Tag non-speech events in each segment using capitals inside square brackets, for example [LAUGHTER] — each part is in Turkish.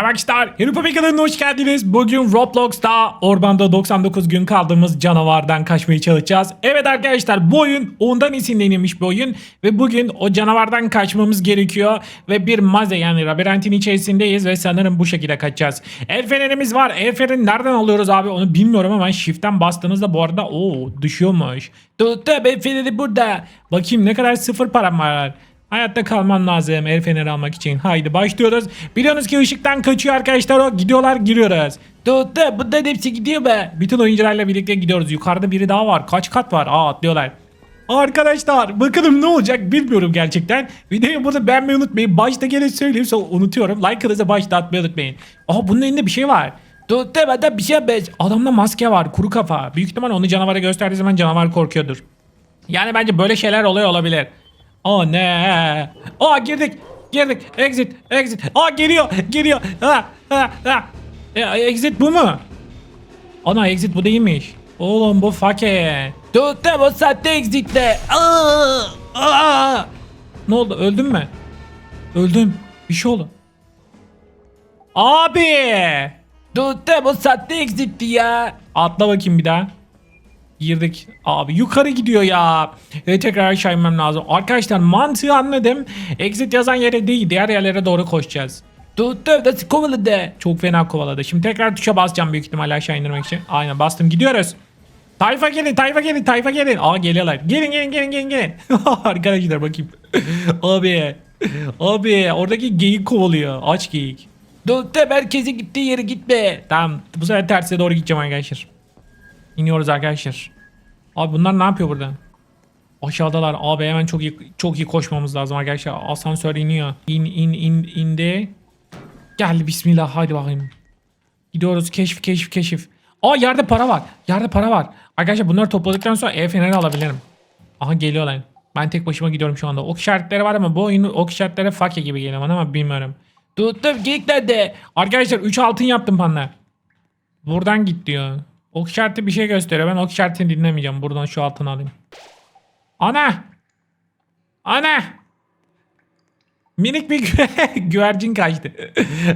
Arkadaşlar Herupa kanalına hoş geldiniz. Bugün Roblox'ta ormanda 99 gün kaldığımız canavardan kaçmaya çalışacağız. Evet arkadaşlar bu oyun ondan esinlenilmiş bir oyun. Ve bugün o canavardan kaçmamız gerekiyor. Ve bir maze yani labirentin içerisindeyiz ve sanırım bu şekilde kaçacağız. El fenerimiz var. El fenerini nereden alıyoruz abi onu bilmiyorum ama shift'ten bastığınızda bu arada o düşüyormuş. El feneri burada. Bakayım ne kadar sıfır param var. Hayatta kalman lazım el feneri almak için. Haydi başlıyoruz. Biliyorsunuz ki ışıktan kaçıyor arkadaşlar o. Gidiyorlar giriyoruz. Tuttu bunların hepsi gidiyor be. Bütün oyuncularla birlikte gidiyoruz. Yukarıda biri daha var. Kaç kat var? Aa atlıyorlar. Arkadaşlar bakalım ne olacak bilmiyorum gerçekten. Videoyu burada beğenmeyi unutmayın. Başta gene söyleyeyim sonra unutuyorum. Like'ınızı başta atmayı unutmayın. Aha bunun elinde bir şey var. Tuttu bende bir şey beş. Adamda maske var kuru kafa. Büyük ihtimal onu canavara gösterdiği zaman canavar korkuyordur. Yani bence böyle şeyler oluyor olabilir. Aa ne? Aa girdik. Girdik. Exit. Exit. Aa geliyor. Geliyor. Ha, ha, ha. E, exit bu mu? Ana exit bu değilmiş. Oğlum bu fake. Tuttum o saatte exitle. Aa, aa. Ne oldu? Öldün mü? Öldüm. Bir şey oldu. Abi. Tuttum o saatte exitti ya. Atla bakayım bir daha. Girdik. Abi yukarı gidiyor ya. Ve tekrar aşağı inmem lazım. Arkadaşlar mantığı anladım. Exit yazan yere değil diğer yerlere doğru koşacağız. Tuttum nasıl kovaladı. Çok fena kovaladı. Şimdi tekrar tuşa basacağım büyük ihtimalle aşağı indirmek için. Aynen bastım gidiyoruz. Tayfa gelin, tayfa gelin, tayfa gelin. Aa geliyorlar. Gelin, gelin, gelin, gelin, gelin. [LAUGHS] Arkadaşlar bakayım. [LAUGHS] abi, abi oradaki geyik kovalıyor. Aç geyik. Tuttum herkesin gittiği yere gitme. Tamam bu sefer terse doğru gideceğim arkadaşlar. İniyoruz arkadaşlar. Abi bunlar ne yapıyor burada? Aşağıdalar. Abi hemen çok iyi çok iyi koşmamız lazım arkadaşlar. Asansör iniyor. İn in in indi. Geldi bismillah haydi bakayım. Gidiyoruz keşif keşif keşif. Aa yerde para var. Yerde para var. Arkadaşlar bunları topladıktan sonra el feneri alabilirim. Aha geliyorlar. Ben tek başıma gidiyorum şu anda. Ok işaretleri var ama bu oyunu ok işaretleri fakir gibi geliyor bana ama bilmiyorum. Tuttum geyikler de. Arkadaşlar 3 altın yaptım panda. Buradan git diyor. Ok işareti bir şey gösteriyor. Ben ok işaretini dinlemeyeceğim. Buradan şu altını alayım. Ana! Ana! Minik bir gü- [LAUGHS] güvercin kaçtı.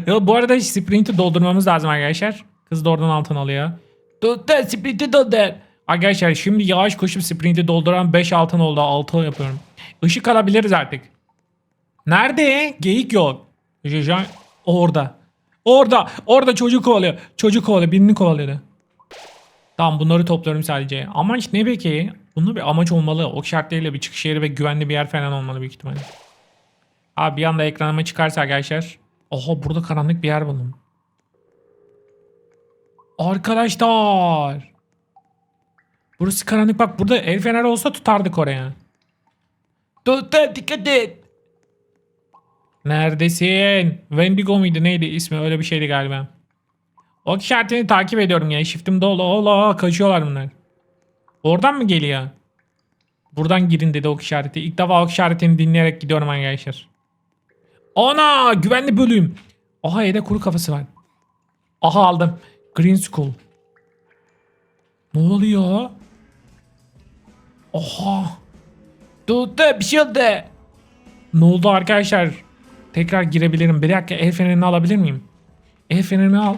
[LAUGHS] Bu arada sprinti doldurmamız lazım arkadaşlar. Kız da oradan altın alıyor. Tuttu sprinti doldur. Arkadaşlar şimdi yavaş koşup sprinti dolduran 5 altın oldu. 6 yapıyorum. Işık alabiliriz artık. Nerede? Geyik yok. Orada. Orada. Orada çocuk kovalıyor. Çocuk kovalıyor. Birini kovalıyordu. Tamam bunları topluyorum sadece. Amaç ne peki? Bunun bir amaç olmalı. O şartlarıyla bir çıkış yeri ve güvenli bir yer falan olmalı büyük ihtimalle. Abi bir anda ekranıma çıkarsa arkadaşlar. Oha burada karanlık bir yer buldum. Arkadaşlar. Burası karanlık bak burada el feneri olsa tutardık oraya. Tuttu dikkat et. Neredesin? Wendigo muydu neydi ismi öyle bir şeydi galiba. Ok işaretini takip ediyorum ya. Shift'im dolu. Allah kaçıyorlar bunlar. Oradan mı geliyor? Buradan girin dedi ok işareti. İlk defa ok işaretini dinleyerek gidiyorum arkadaşlar. Ana güvenli bölüm. Aha evde kuru kafası var. Aha aldım. Green School. Ne oluyor? Oha. Tuttu bir şey oldu. Ne oldu arkadaşlar? Tekrar girebilirim. Bir dakika el fenerini alabilir miyim? El fenerini al.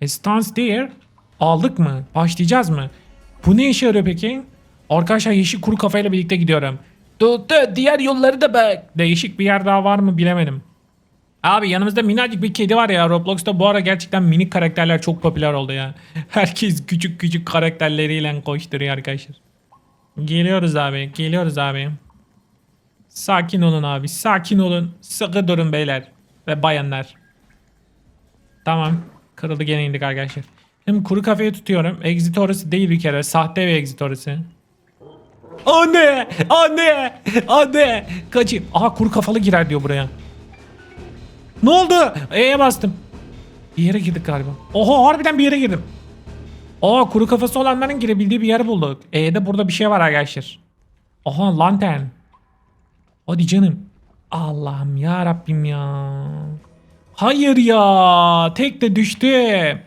E stance there. Aldık mı? Başlayacağız mı? Bu ne işe yarıyor peki? Arkadaşlar yeşil kuru kafayla birlikte gidiyorum. Tuttu diğer yolları da bak. Değişik bir yer daha var mı bilemedim. Abi yanımızda minnacık bir kedi var ya. Roblox'ta bu ara gerçekten minik karakterler çok popüler oldu ya. [LAUGHS] Herkes küçük küçük karakterleriyle koşturuyor arkadaşlar. Geliyoruz abi. Geliyoruz abi. Sakin olun abi. Sakin olun. Sıkı durun beyler. Ve bayanlar. Tamam. Kırıldı gene indik arkadaşlar. Hem kuru kafayı tutuyorum. Exit orası değil bir kere. Sahte bir exit orası. Anne! Anne! Anne! Kaçayım. Aha kuru kafalı girer diyor buraya. Ne oldu? E'ye bastım. Bir yere girdik galiba. Oha harbiden bir yere girdim. Aa kuru kafası olanların girebildiği bir yer bulduk. E'de burada bir şey var arkadaşlar. Aha lantern. Hadi canım. Allah'ım ya Rabbim ya. Hayır ya. Tek de düştüm.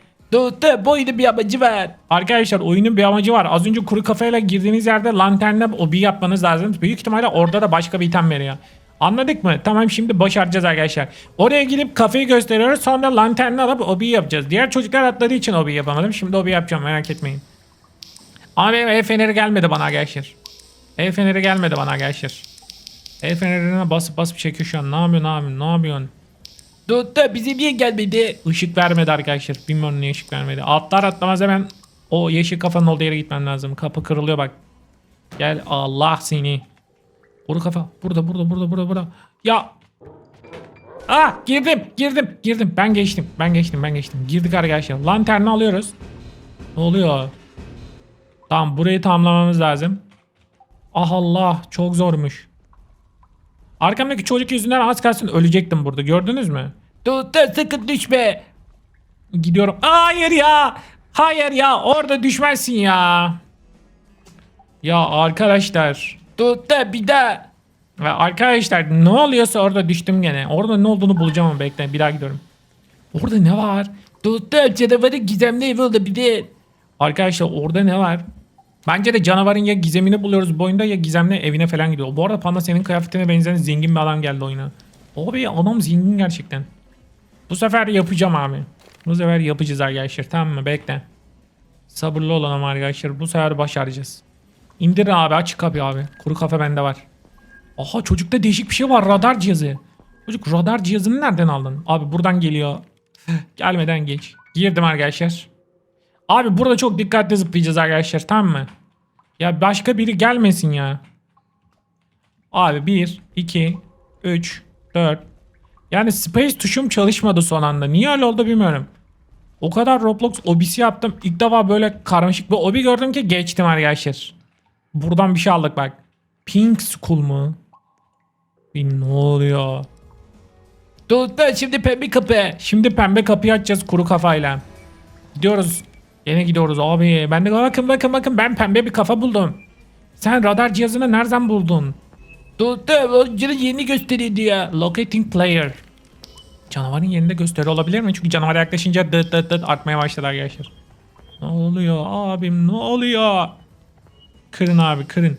Bu oyunun bir amacı var. Arkadaşlar oyunun bir amacı var. Az önce kuru kafayla girdiğiniz yerde lanternle o bir yapmanız lazım. Büyük ihtimalle orada da başka bir item veriyor. Anladık mı? Tamam şimdi başaracağız arkadaşlar. Oraya gidip kafeyi gösteriyoruz. Sonra lanternini alıp obi yapacağız. Diğer çocuklar atladığı için obi yapamadım. Şimdi obi yapacağım merak etmeyin. Ama benim el feneri gelmedi bana arkadaşlar. El feneri gelmedi bana arkadaşlar. El fenerine basıp basıp çekiyor şu an. Ne yapıyorsun abi? Ne yapıyorsun? Dur da bize niye gelmedi? Işık vermedi arkadaşlar. Bilmiyorum niye ışık vermedi. Atlar atlamaz hemen o yeşil kafanın olduğu yere gitmem lazım. Kapı kırılıyor bak. Gel Allah seni. Kuru kafa. Burada burada burada burada burada. Ya. Ah girdim girdim girdim. Ben geçtim ben geçtim ben geçtim. Girdik arkadaşlar. Lanterni alıyoruz. Ne oluyor? Tamam burayı tamamlamamız lazım. Ah Allah çok zormuş. Arkamdaki çocuk yüzünden az kalsın ölecektim burada gördünüz mü? Dur sakın düşme. Gidiyorum. Hayır ya. Hayır ya orada düşmezsin ya. Ya arkadaşlar. Dur da bir daha. Ve arkadaşlar ne oluyorsa orada düştüm gene. Orada ne olduğunu bulacağım ama bekle bir daha gidiyorum. Orada ne var? Dur da canavarın gizemli evi olabilir. Arkadaşlar orada ne var? Bence de canavarın ya gizemini buluyoruz bu oyunda ya gizemli evine falan gidiyor. Bu arada Panda senin kıyafetine benzeyen zengin bir adam geldi oyuna. Abi adam zengin gerçekten. Bu sefer yapacağım abi. Bu sefer yapacağız arkadaşlar tamam mı? Bekle. Sabırlı ama arkadaşlar bu sefer başaracağız. İndir abi aç kapıyı abi. Kuru kafe bende var. Aha çocukta değişik bir şey var radar cihazı. Çocuk radar cihazını nereden aldın? Abi buradan geliyor. [LAUGHS] Gelmeden geç. Girdim arkadaşlar. Abi burada çok dikkatli zıplayacağız arkadaşlar tamam mı? Ya başka biri gelmesin ya. Abi 1, 2, 3, 4. Yani space tuşum çalışmadı son anda. Niye öyle oldu bilmiyorum. O kadar Roblox obisi yaptım. İlk defa böyle karmaşık bir obi gördüm ki geçtim arkadaşlar. Buradan bir şey aldık bak. Pink School mu? Bir ne oluyor? Dur şimdi pembe kapı. Şimdi pembe kapıyı açacağız kuru kafayla. Gidiyoruz. Yine gidiyoruz abi. Ben de bakın bakın bakın ben pembe bir kafa buldum. Sen radar cihazını nereden buldun? Dur dur oyuncunun yerini gösteriyor diyor. Locating player. Canavarın yerinde gösteri olabilir mi? Çünkü canavara yaklaşınca dıt dıt dıt artmaya başladı arkadaşlar. Ne oluyor abim ne oluyor? Kırın abi kırın.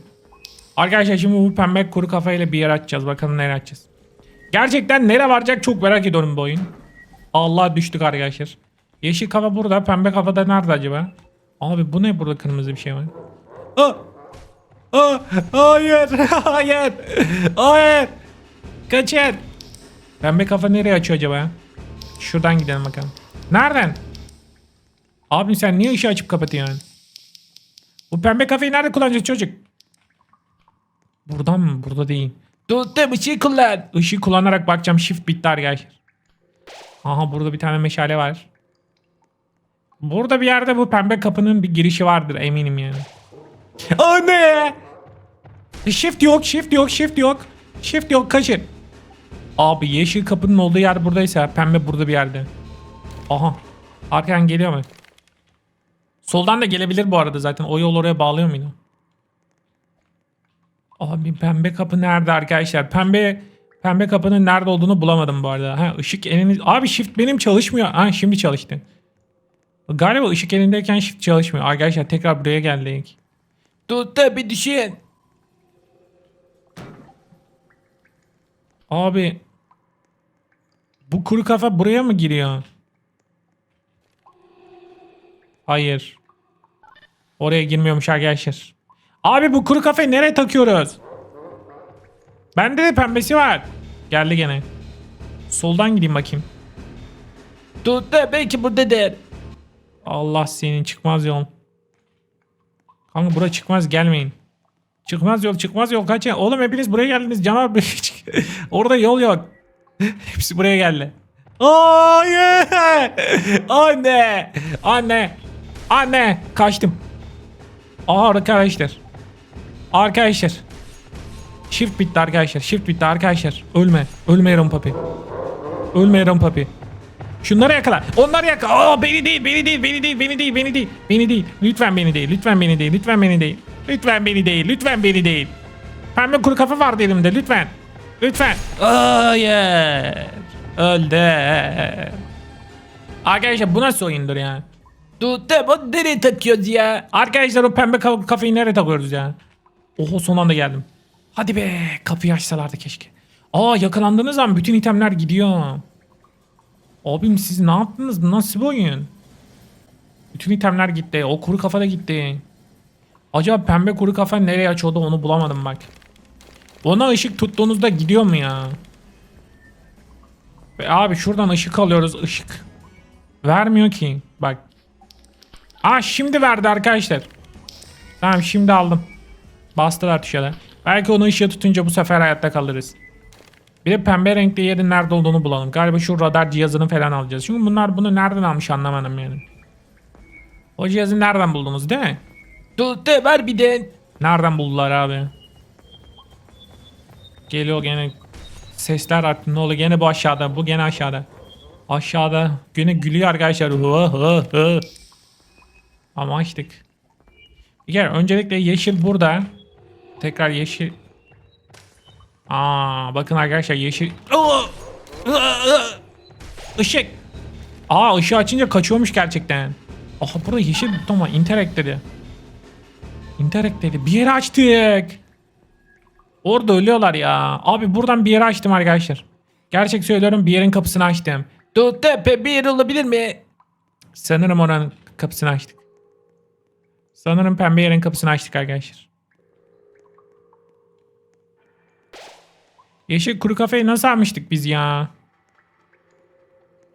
Arkadaşlar şimdi bu pembe kuru kafayla bir yer açacağız. Bakalım nereye açacağız. Gerçekten nereye varacak çok merak ediyorum bu oyun. Allah düştük arkadaşlar. Yeşil kafa burada. Pembe kafa da nerede acaba? Abi bu ne burada kırmızı bir şey var? Aa! Aa! [LAUGHS] Hayır! Hayır! Hayır! Kaçın! Pembe kafa nereye açıyor acaba? Şuradan gidelim bakalım. Nereden? Abim sen niye ışığı açıp kapatıyorsun? Bu pembe kafayı nerede kullanacağız çocuk? Buradan mı? Burada değil. Dur ışığı kullan. Işığı kullanarak bakacağım. Shift bitti arkadaşlar. Aha burada bir tane meşale var. Burada bir yerde bu pembe kapının bir girişi vardır eminim yani. [LAUGHS] Anne! Shift yok, shift yok, shift yok. Shift yok, kaçın. Abi yeşil kapının olduğu yer buradaysa pembe burada bir yerde. Aha. Arkadan geliyor mu? Soldan da gelebilir bu arada zaten. O yol oraya bağlıyor muydu? Abi pembe kapı nerede arkadaşlar? Pembe pembe kapının nerede olduğunu bulamadım bu arada. Ha ışık eliniz... Abi shift benim çalışmıyor. Ha şimdi çalıştı. Galiba ışık elindeyken shift çalışmıyor. Arkadaşlar tekrar buraya geldik. Da bir düşün. Abi. Bu kuru kafa buraya mı giriyor? Hayır. Oraya girmiyormuş arkadaşlar. Abi bu kuru kafayı nereye takıyoruz? Bende de pembesi var. Geldi gene. Soldan gideyim bakayım. Dur da belki buradadır. Allah senin çıkmaz yol. Kanka bura çıkmaz gelmeyin. Çıkmaz yol çıkmaz yol kaçın. Oğlum hepiniz buraya geldiniz canavar. [LAUGHS] Orada yol yok. [LAUGHS] Hepsi buraya geldi. Hayır. Anne. Anne. Anne. Kaçtım. Aa arkadaşlar. Arkadaşlar. Shift bitti arkadaşlar. Shift bitti arkadaşlar. Ölme. Ölme yarım papi. Ölme yarım papi. Şunları yakala. Onları yakala. Aa beni değil, beni değil, beni değil, beni değil, beni değil. Beni değil. Lütfen beni değil. Lütfen beni değil. Lütfen beni değil. Lütfen beni değil. Lütfen beni değil. Pembe kuru kafa vardı elimde. Lütfen. Lütfen. Hayır. Öldü. Arkadaşlar bu nasıl oyundur ya? Dur bu nereye takıyoruz ya? Arkadaşlar o pembe ka- kafayı nereye takıyoruz ya? Oho son anda geldim. Hadi be kapıyı açsalardı keşke. Aa yakalandığınız zaman bütün itemler gidiyor. Abim siz ne yaptınız? Nasıl bir oyun? Bütün itemler gitti. O kuru kafa da gitti. Acaba pembe kuru kafa nereye açıyordu onu bulamadım bak. Ona ışık tuttuğunuzda gidiyor mu ya? Ve abi şuradan ışık alıyoruz ışık. Vermiyor ki. Bak. Aa şimdi verdi arkadaşlar. Tamam şimdi aldım. Bastılar tuşa. Belki onu ışığı tutunca bu sefer hayatta kalırız. Bir de pembe renkli yerin nerede olduğunu bulalım. Galiba şu radar cihazını falan alacağız. Çünkü bunlar bunu nereden almış anlamadım yani. O cihazı nereden buldunuz değil mi? Tuttu var bir de. Nereden buldular abi? Geliyor gene sesler artık ne oluyor gene bu aşağıda bu gene aşağıda. Aşağıda gene gülüyor arkadaşlar. Hı hı hı. Ama açtık. Bir öncelikle yeşil burada. Tekrar yeşil. Aa bakın arkadaşlar yeşil. Işık. Aa ışığı açınca kaçıyormuş gerçekten. Aha burada yeşil buton var. Interact dedi. Interact dedi. Bir yere açtık. Orada ölüyorlar ya. Abi buradan bir yere açtım arkadaşlar. Gerçek söylüyorum bir yerin kapısını açtım. Dur tepe bir yer olabilir mi? Sanırım oranın kapısını açtık. Sanırım pembe yerin kapısını açtık arkadaşlar. Yeşil kuru kafeyi nasıl almıştık biz ya?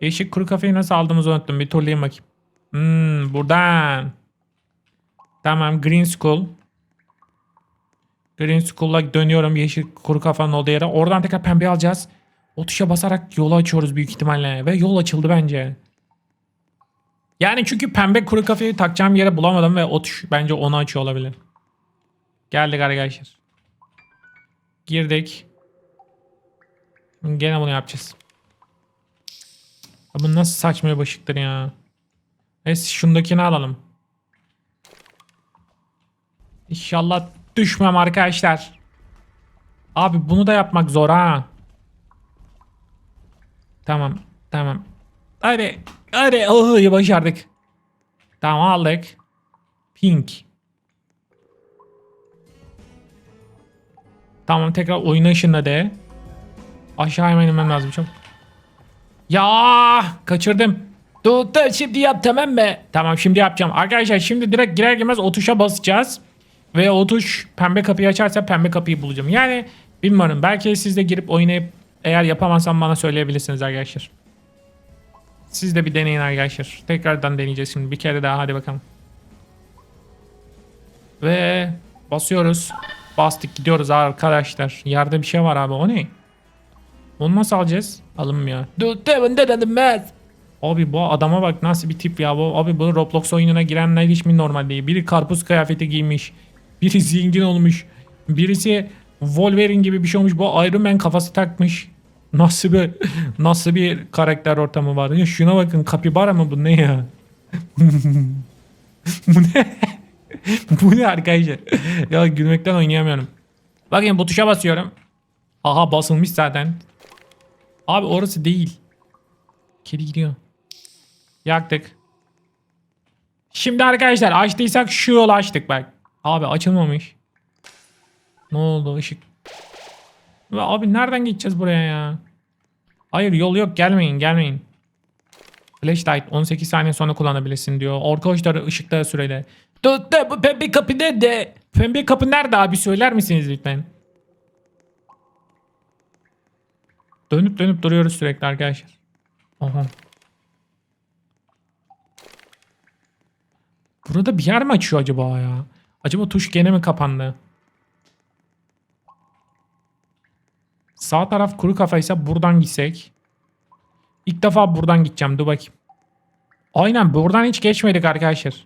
Yeşil kuru kafeyi nasıl aldığımızı unuttum. Bir turlayayım bakayım. Hmm, buradan. Tamam Green School. Green School'a dönüyorum yeşil kuru kafanın olduğu yere. Oradan tekrar pembe alacağız. O tuşa basarak yolu açıyoruz büyük ihtimalle. Ve yol açıldı bence. Yani çünkü pembe kuru kafayı takacağım yere bulamadım ve o tuş bence onu açıyor olabilir. Geldik arkadaşlar. Girdik. Gene bunu yapacağız. Ya Bu nasıl saçma bir ışıktır ya. Neyse şundakini alalım. İnşallah düşmem arkadaşlar. Abi bunu da yapmak zor ha. Tamam. Tamam. Hadi. Hadi. Oh, başardık. Tamam aldık. Pink. Tamam tekrar oyuna ışınladı. Aşağı inmem lazım çok. Ya kaçırdım. Dur şimdi yap tamam mı? Tamam şimdi yapacağım. Arkadaşlar şimdi direkt girer girmez o tuşa basacağız. Ve o tuş pembe kapıyı açarsa pembe kapıyı bulacağım. Yani bilmiyorum belki siz de girip oynayıp eğer yapamazsam bana söyleyebilirsiniz arkadaşlar. Siz de bir deneyin arkadaşlar. Tekrardan deneyeceğiz şimdi bir kere daha hadi bakalım. Ve basıyoruz. Bastık gidiyoruz arkadaşlar. Yerde bir şey var abi o ne? Onu nasıl alacağız? Alınmıyor. Abi bu adama bak nasıl bir tip ya bu. Abi bu Roblox oyununa girenler hiç mi normal değil? Biri karpuz kıyafeti giymiş. Biri zengin olmuş. Birisi Wolverine gibi bir şey olmuş. Bu Iron Man kafası takmış. Nasıl bir [LAUGHS] nasıl bir karakter ortamı var? Ya şuna bakın kapibara mı bu ne ya? [LAUGHS] bu ne? [LAUGHS] bu ne arkadaşlar? ya gülmekten oynayamıyorum. Bakın bu tuşa basıyorum. Aha basılmış zaten. Abi orası değil. Kedi gidiyor. Yaktık. Şimdi arkadaşlar açtıysak şu yolu açtık bak. Abi açılmamış. Ne oldu ışık? Abi nereden gideceğiz buraya ya? Hayır yol yok gelmeyin gelmeyin. Flashlight 18 saniye sonra kullanabilirsin diyor. Arkadaşlar ışıkta süreli. Tuttu bu pembe kapı nerede? Pembe kapı nerede abi söyler misiniz lütfen? Dönüp dönüp duruyoruz sürekli arkadaşlar. Aha. Burada bir yer mi açıyor acaba ya? Acaba tuş gene mi kapandı? Sağ taraf kuru kafaysa buradan gitsek. İlk defa buradan gideceğim. Dur bakayım. Aynen buradan hiç geçmedik arkadaşlar.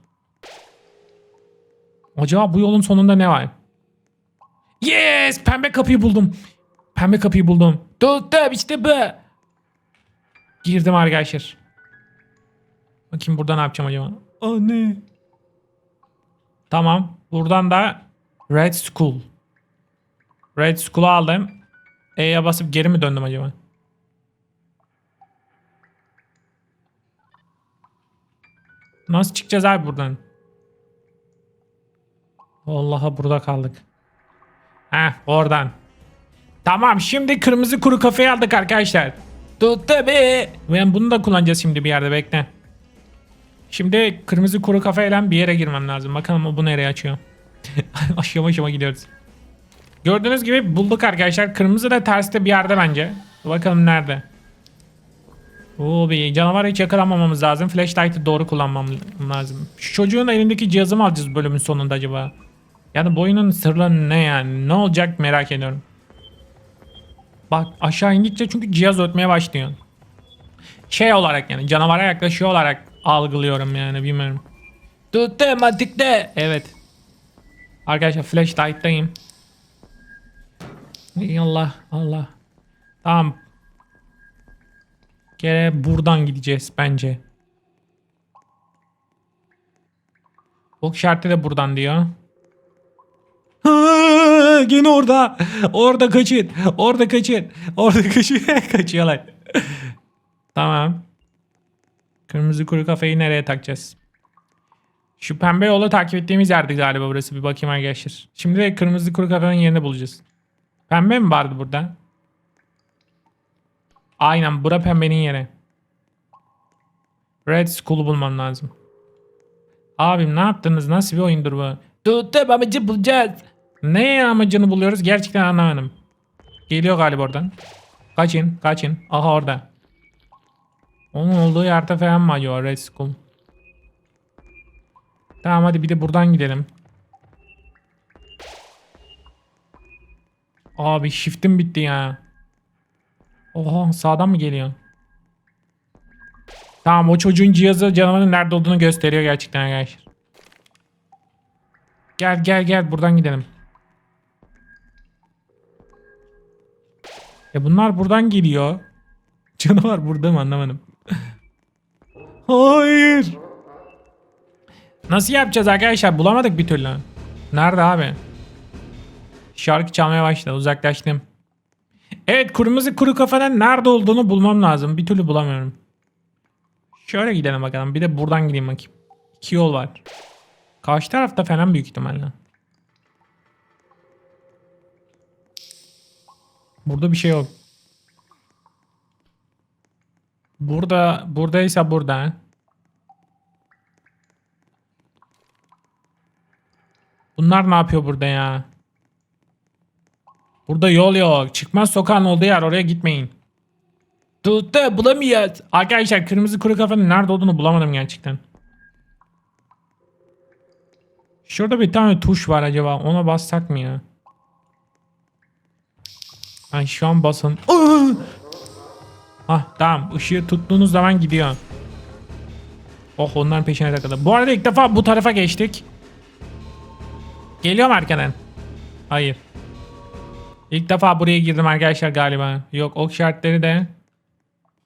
Acaba bu yolun sonunda ne var? Yes! Pembe kapıyı buldum. Pembe kapıyı buldum. Tuttum işte bu. Girdim arkadaşlar. Bakayım burada ne yapacağım acaba? Aa ne? Tamam. Buradan da Red School. Red School'u aldım. E'ye basıp geri mi döndüm acaba? Nasıl çıkacağız abi buradan? Vallahi burada kaldık. Heh oradan. Tamam şimdi kırmızı kuru kafayı aldık arkadaşlar. Tuttu be. Ben bunu da kullanacağız şimdi bir yerde bekle. Şimdi kırmızı kuru kafayla bir yere girmem lazım. Bakalım bu nereye açıyor. [LAUGHS] aşama aşama gidiyoruz. Gördüğünüz gibi bulduk arkadaşlar. Kırmızı da terste bir yerde bence. Bakalım nerede. Oo bir canavar hiç yakalanmamamız lazım. Flashlight'ı doğru kullanmam lazım. Şu çocuğun elindeki cihazı mı alacağız bölümün sonunda acaba? Yani bu oyunun sırları ne yani? Ne olacak merak ediyorum. Bak aşağı indikçe çünkü cihaz ötmeye başlıyor. Şey olarak yani canavara yaklaşıyor olarak algılıyorum yani bilmiyorum. Tuttu matikte. Evet. Arkadaşlar flashlight'tayım. Ey Allah Allah. Tamam. Gene buradan gideceğiz bence. Ok işareti de buradan diyor. Ha, Gene orada. Orada kaçın. Orada kaçın. Orada kaçın. [LAUGHS] Kaçıyorlar. tamam. Kırmızı kuru kafayı nereye takacağız? Şu pembe yolu takip ettiğimiz yerde galiba burası. Bir bakayım arkadaşlar. Şimdi de kırmızı kuru kafanın yerini bulacağız. Pembe mi vardı burada? Aynen bura pembenin yeri. Red Skull'u bulmam lazım. Abim ne yaptınız? Nasıl bir oyundur bu? Tuttum amacı bulacağız. Ne amacını buluyoruz? Gerçekten anlamadım. Geliyor galiba oradan. Kaçın, kaçın. Aha orada. Onun olduğu yerde falan mı acaba Red Skull? Tamam hadi bir de buradan gidelim. Abi shift'im bitti ya. Oha sağdan mı geliyor? Tamam o çocuğun cihazı canavarın nerede olduğunu gösteriyor gerçekten arkadaşlar. Gel gel gel buradan gidelim. E bunlar buradan geliyor. [LAUGHS] Canavar burada mı anlamadım. [LAUGHS] Hayır. Nasıl yapacağız arkadaşlar? Bulamadık bir türlü. Nerede abi? Şarkı çalmaya başladı. Uzaklaştım. Evet kırmızı kuru kafanın nerede olduğunu bulmam lazım. Bir türlü bulamıyorum. Şöyle gidelim bakalım. Bir de buradan gideyim bakayım. İki yol var. Karşı tarafta falan büyük ihtimalle. Burada bir şey yok. Burada, buradaysa burada. Bunlar ne yapıyor burada ya? Burada yol yok. Çıkmaz sokağın olduğu yer. Oraya gitmeyin. Tuttu bulamıyoruz. Arkadaşlar kırmızı kuru kafanın nerede olduğunu bulamadım gerçekten. Şurada bir tane tuş var acaba. Ona bassak mı ya? Ay şu an basın. Ah tamam. Işığı tuttuğunuz zaman gidiyor. Oh onların peşine takıldı. Bu arada ilk defa bu tarafa geçtik. Geliyor mu arkadan? Hayır. İlk defa buraya girdim arkadaşlar galiba. Yok ok işaretleri de.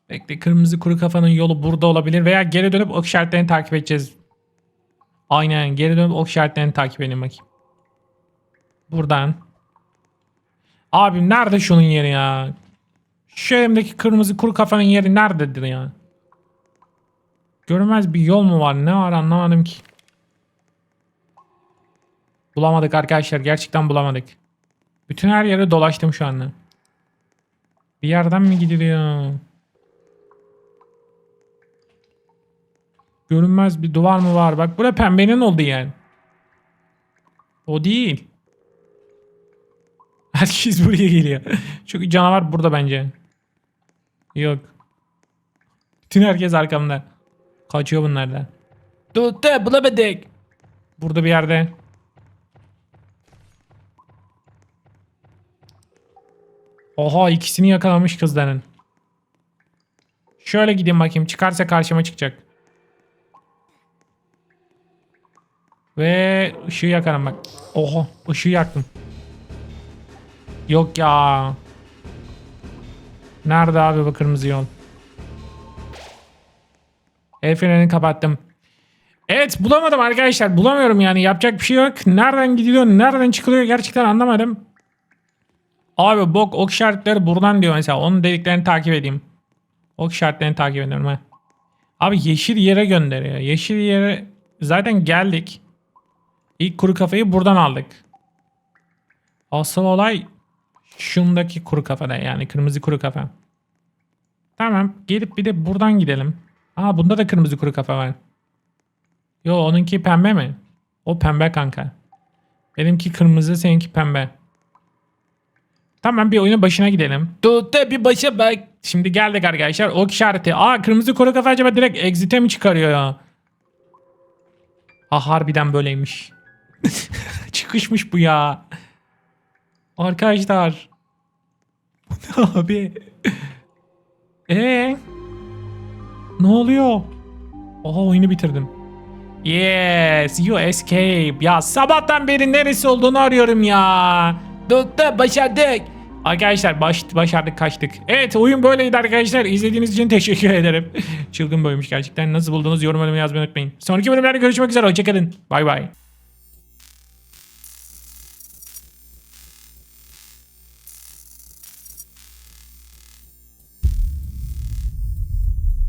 Bekle kırmızı kuru kafanın yolu burada olabilir. Veya geri dönüp ok işaretlerini takip edeceğiz. Aynen geri dönüp ok işaretlerini takip edelim bakayım. Buradan. Abim nerede şunun yeri ya? Şu kırmızı kuru kafanın yeri nerededir ya? Görünmez bir yol mu var? Ne var anlamadım ki. Bulamadık arkadaşlar. Gerçekten bulamadık. Bütün her yere dolaştım şu anda. Bir yerden mi gidiliyor? Görünmez bir duvar mı var? Bak burada pembenin oldu yani. O değil. [LAUGHS] Herkes buraya geliyor. Çünkü canavar burada bence. Yok. Bütün herkes arkamda. Kaçıyor bunlar da. Tuttu bulamadık. Burada bir yerde. Oha ikisini yakalamış kızların. Şöyle gideyim bakayım. Çıkarsa karşıma çıkacak. Ve ışığı yakarım bak. Oha ışığı yaktım. Yok ya. Nerede abi bu kırmızı yol? El frenini kapattım. Evet bulamadım arkadaşlar. Bulamıyorum yani. Yapacak bir şey yok. Nereden gidiyor, nereden çıkılıyor gerçekten anlamadım. Abi bok ok işaretleri buradan diyor mesela. Onun dediklerini takip edeyim. Ok işaretlerini takip ediyorum ha. Abi yeşil yere gönderiyor. Yeşil yere zaten geldik. İlk kuru kafayı buradan aldık. Asıl olay Şundaki kuru kafada yani kırmızı kuru kafa. Tamam gelip bir de buradan gidelim. Aa bunda da kırmızı kuru kafa var. Yo onunki pembe mi? O pembe kanka. Benimki kırmızı seninki pembe. Tamam bir oyunun başına gidelim. Da bir başa bak. Şimdi geldik arkadaşlar. Ok işareti. Aa kırmızı kuru kafa acaba direkt exit'e mi çıkarıyor ya? Ha harbiden böyleymiş. [LAUGHS] Çıkışmış bu ya. Arkadaşlar. Ne abi? Ee? Ne oluyor? Oha oyunu bitirdim. Yes, you escape. Ya sabahtan beri neresi olduğunu arıyorum ya. Doktor başardık. Arkadaşlar baş, başardık kaçtık. Evet oyun böyleydi arkadaşlar. İzlediğiniz için teşekkür ederim. [LAUGHS] Çılgın bölümmüş gerçekten. Nasıl buldunuz yorum bölümü yazmayı unutmayın. Sonraki bölümlerde görüşmek üzere. Hoşçakalın. Bay bay.